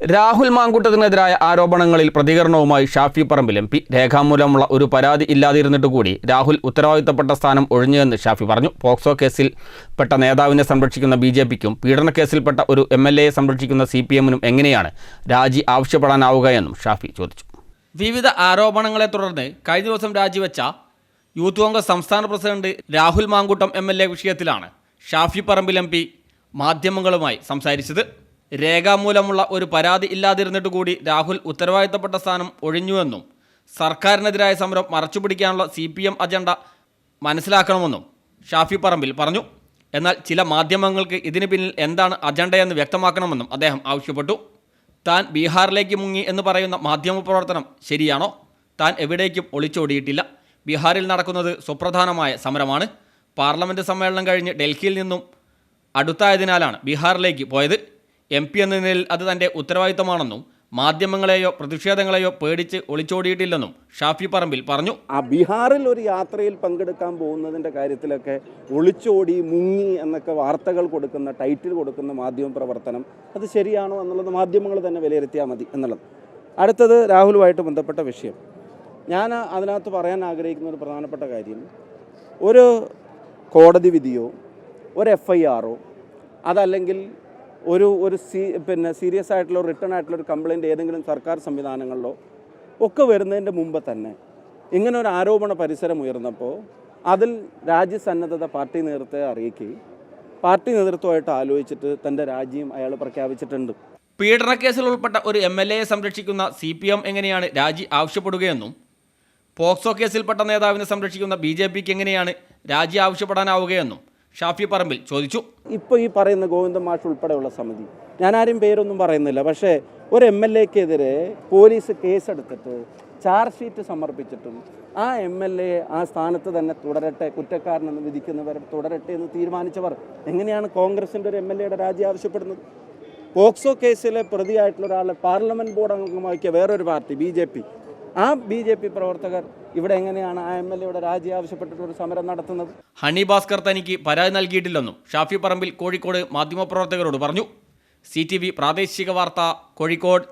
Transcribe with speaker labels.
Speaker 1: രാഹുൽ മാങ്കുട്ടത്തിനെതിരായ ആരോപണങ്ങളിൽ പ്രതികരണവുമായി Shafi Parambil M P. രേഖാമൂലമുള്ള ഒരു പരാതി ഇല്ലാതിരുന്നിട്ട് കൂടി രാഹുൽ ഉത്തരവാദിത്തപ്പെട്ട സ്ഥാനം ഒഴിഞ്ഞുവെന്ന് ഷാഫി പറഞ്ഞു. പോക്സോ കേസിൽ പെട്ട നേതാവിനെ സംരക്ഷിക്കുന്ന ബി ജെ പിക്കും ഒരു എം എൽ എയെ സംരക്ഷിക്കുന്ന സി പി എമ്മിനും എങ്ങനെയാണ് രാജി ആവശ്യപ്പെടാനാവുക എന്നും ഷാഫി ചോദിച്ചു. വിവിധ ആരോപണങ്ങളെ തുടർന്ന് കഴിഞ്ഞ ദിവസം രാജിവെച്ച യൂത്ത് കോൺഗ്രസ് സംസ്ഥാന president Rahul Mankoottam M L A വിഷയത്തിലാണ് ഷാഫി പറമ്പിൽ എം പി മാധ്യമങ്ങളുമായി സംസാരിച്ചത്. രേഖാമൂലമുള്ള ഒരു പരാതി ഇല്ലാതിരുന്നിട്ട് കൂടി രാഹുൽ ഉത്തരവാദിത്തപ്പെട്ട സ്ഥാനം ഒഴിഞ്ഞുവെന്നും സർക്കാരിനെതിരായ സമരം മറച്ചുപിടിക്കാനുള്ള സി പി എം അജണ്ട മനസ്സിലാക്കണമെന്നും ഷാഫി പറമ്പിൽ പറഞ്ഞു. എന്നാൽ ചില മാധ്യമങ്ങൾക്ക് ഇതിന് പിന്നിൽ എന്താണ് അജണ്ടയെന്ന് വ്യക്തമാക്കണമെന്നും അദ്ദേഹം ആവശ്യപ്പെട്ടു. താൻ ബീഹാറിലേക്ക് മുങ്ങി എന്ന് പറയുന്ന മാധ്യമപ്രവർത്തനം ശരിയാണോ? താൻ എവിടേക്കും ഒളിച്ചോടിയിട്ടില്ല. ബീഹാറിൽ നടക്കുന്നത് സുപ്രധാനമായ സമരമാണ്. പാർലമെന്റ് സമ്മേളനം കഴിഞ്ഞ് ഡൽഹിയിൽ നിന്നും അടുത്തായതിനാലാണ് ബീഹാറിലേക്ക് പോയത്. എം പി എന്ന നിലയിൽ അത് തന്റെ ഉത്തരവാദിത്തമാണെന്നും മാധ്യമങ്ങളെയോ പ്രതിഷേധങ്ങളെയോ പേടിച്ച് ഒളിച്ചോടിയിട്ടില്ലെന്നും ഷാഫി പറമ്പിൽ പറഞ്ഞു.
Speaker 2: ആ ബീഹാറിൽ ഒരു യാത്രയിൽ പങ്കെടുക്കാൻ പോകുന്നതിന്റെ കാര്യത്തിലൊക്കെ ഒളിച്ചോടി മുങ്ങി എന്നൊക്കെ വാർത്തകൾ കൊടുക്കുന്ന ടൈറ്റിൽ കൊടുക്കുന്ന മാധ്യമ പ്രവർത്തനം അത് ശരിയാണോ എന്നുള്ളത് മാധ്യമങ്ങൾ തന്നെ വിലയിരുത്തിയാൽ മതി എന്നുള്ളത്. അടുത്തത് രാഹുലുമായിട്ട് ബന്ധപ്പെട്ട വിഷയം. ഞാൻ അതിനകത്ത് പറയാൻ ആഗ്രഹിക്കുന്ന ഒരു പ്രധാനപ്പെട്ട കാര്യം ഒരു കോടതി വിധിയോ ഒരു എഫ് ഐ ആറോ അതല്ലെങ്കിൽ ഒരു ഒരു സീ പിന്നെ സീരിയസ് ആയിട്ടുള്ള റിട്ടേൺ ആയിട്ടുള്ള ഒരു കംപ്ലയിന്റ് ഏതെങ്കിലും സർക്കാർ സംവിധാനങ്ങളിലോ ഒക്കെ വരുന്നതിന്റെ മുമ്പ് തന്നെ ഇങ്ങനെ ഒരു ആരോപണ പരിസരം ഉയർന്നപ്പോൾ അതിൽ രാജ്യസന്നദ്ധത പാർട്ടി നേതൃത്വത്തെ അറിയിക്കുകയും പാർട്ടി നേതൃത്വമായിട്ട് ആലോചിച്ചിട്ട് തന്റെ രാജിയും അയാൾ പ്രഖ്യാപിച്ചിട്ടുണ്ട്.
Speaker 1: പീഡനക്കേസിൽ ഉൾപ്പെട്ട ഒരു എം എൽ എയെ സംരക്ഷിക്കുന്ന സി പി എം എങ്ങനെയാണ് രാജി ആവശ്യപ്പെടുകയെന്നും പോക്സോ കേസിൽപ്പെട്ട നേതാവിനെ സംരക്ഷിക്കുന്ന ബി ജെ പിക്ക് എങ്ങനെയാണ് രാജി ആവശ്യപ്പെടാനാവുകയെന്നും ഷാഫി പറമ്പിൽ ചോദിച്ചു.
Speaker 2: ഇപ്പോൾ ഈ പറയുന്ന ഗോവിന്ദ മാഷ് ഉൾപ്പെടെയുള്ള സമിതി ഞാൻ ആരും പേരൊന്നും പറയുന്നില്ല പക്ഷേ ഒരു എം എൽ എക്കെതിരെ പോലീസ് കേസെടുത്തിട്ട് ചാർജ് ഷീറ്റ് സമർപ്പിച്ചിട്ടും ആ എം എൽ എ ആ സ്ഥാനത്ത് തന്നെ തുടരട്ടെ കുറ്റക്കാരനെന്ന് വിധിക്കുന്നവർ തുടരട്ടെ എന്ന് തീരുമാനിച്ചവർ എങ്ങനെയാണ് കോൺഗ്രസിന്റെ ഒരു എം എൽ എയുടെ രാജി ആവശ്യപ്പെടുന്നത്? പോക്സോ കേസിലെ പ്രതിയായിട്ടുള്ള ഒരാളെ പാർലമെന്റ് ബോർഡ് അംഗമാക്കിയ വേറൊരു പാർട്ടി ബി ജെ പി ആ ബി ജെ പി പ്രവർത്തകർ ഇവിടെ എങ്ങനെയാണ് ആ എം എൽ എയുടെ രാജി ആവശ്യപ്പെട്ടിട്ട് ഒരു സമരം നടത്തുന്നത്?
Speaker 1: ഹണി ഭാസ്കർ തനിക്ക് പരാതി നൽകിയിട്ടില്ലെന്നും ഷാഫി പറമ്പിൽ കോഴിക്കോട് മാധ്യമപ്രവർത്തകരോട് പറഞ്ഞു. സി പ്രാദേശിക വാർത്ത കോഴിക്കോട്.